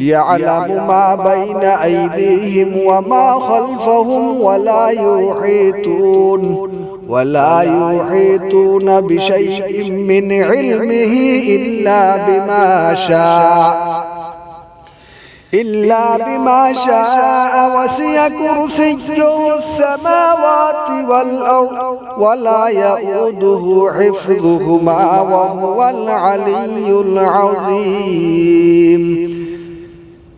يعلم ما بين أيديهم وما خلفهم ولا يحيطون ولا يحيطون بشيء من علمه إلا بما شاء إلا بما شاء. وسع كرسيه السماوات والأرض ولا يؤوده حفظهما وهو العلي العظيم.